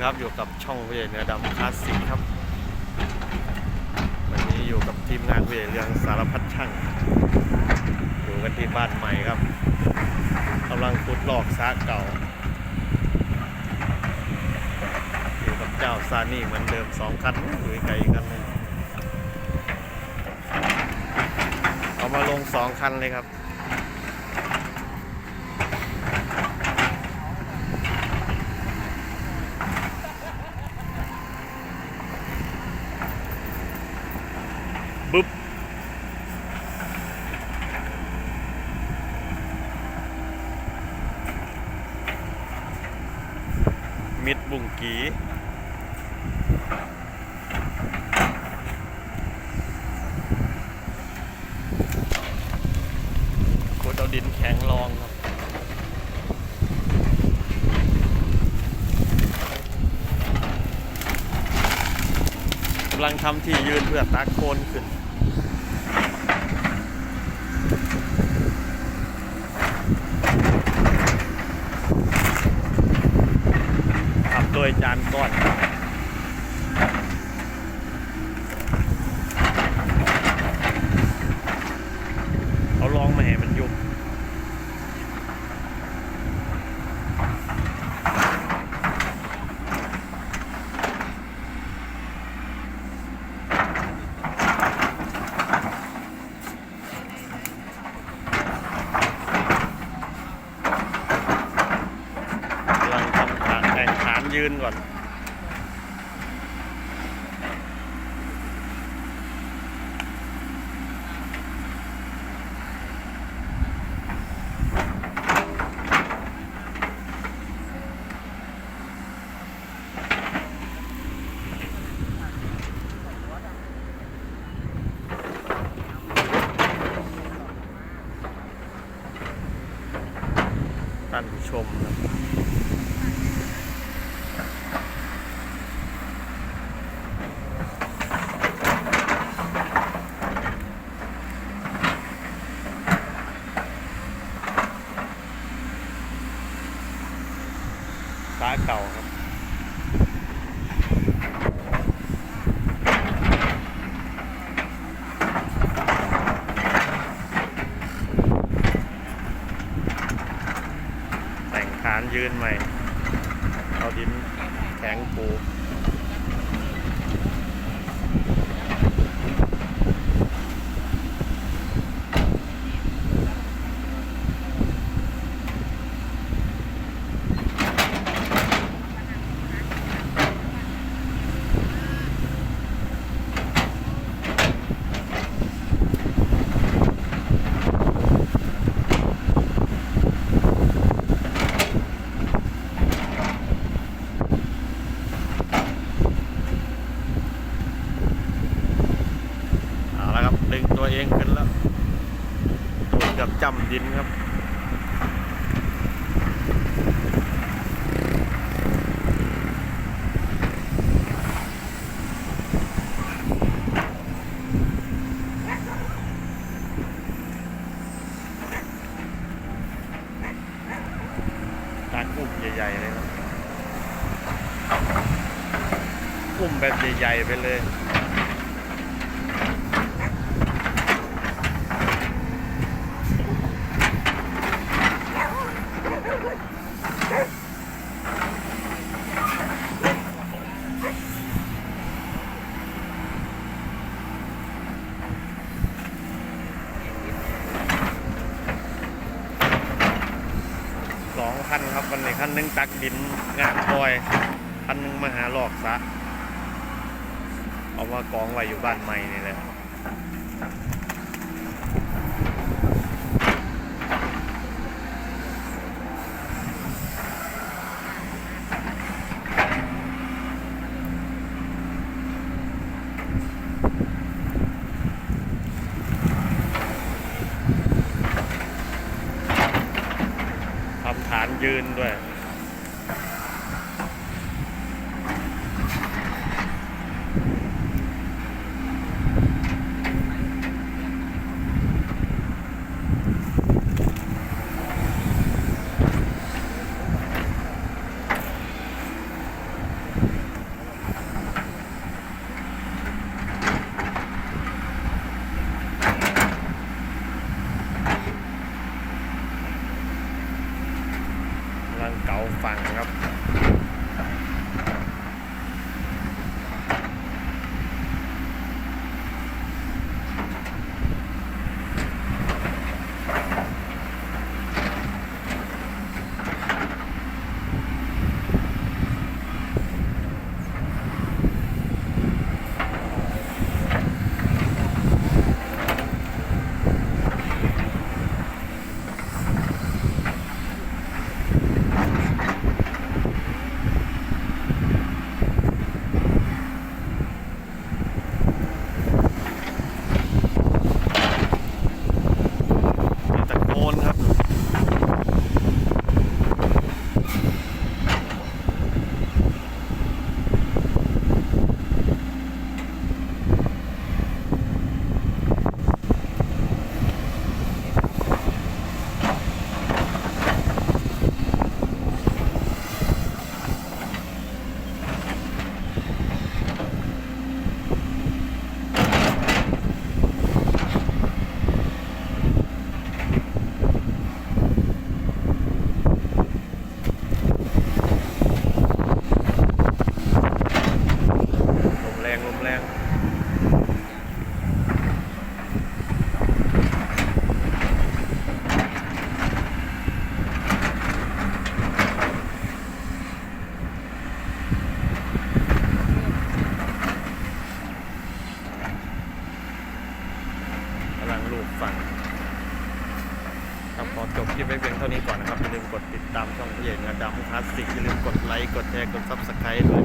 ครับอยู่กับช่องผู้ใหญ่เนือดำคลาสสิกครับ วันนี้อยู่กับทีมงานผู้ใหญ่เรืองสารพัดช่างอยู่กันที่บ้านใหม่ครับกำลังขุดลอกซากเก่า อยู่กับเจ้าซานี่เหมือนเดิมสองคันอยู่ไกลกันหนึงเอามาลงสองคันเลยครับ มิดบุงกีโคตรเอาดินแข็งรองครับกำลังทำที่ยืนเพื่อตักโคนขึ้น ขับ โดยจานก้อน เขาลองมาให้มันยุบ กำลังทำขาแต่งฐาน ยืนก่อน ท่านผู้ชมครัาเก่าครับแต่งคานยืนใหม่ เอาดินแข็งปู งตัวเองขึ้นแล้วตัวเกับจำดินครับการอุ้มใหญ่ๆเลยครับอุ้มแบบใหญ่ๆไปเลย สองคันครับวันนี้คันนึงตักดินงานบอยคันนึงมาหาหลอกซะเอามากองไว้อยู่บ้านใหม่นี่แหละ ยืนด้วย ฟังครับขอจบคลิปไว้เพียงเท่านี้ก่อนนะครับอย่าลืมกดติดตามช่องพี่ใหญ่งาดำคลาสสิกอย่าลืมกดไลค์กดแชร์กดซับสไครต์ด้วย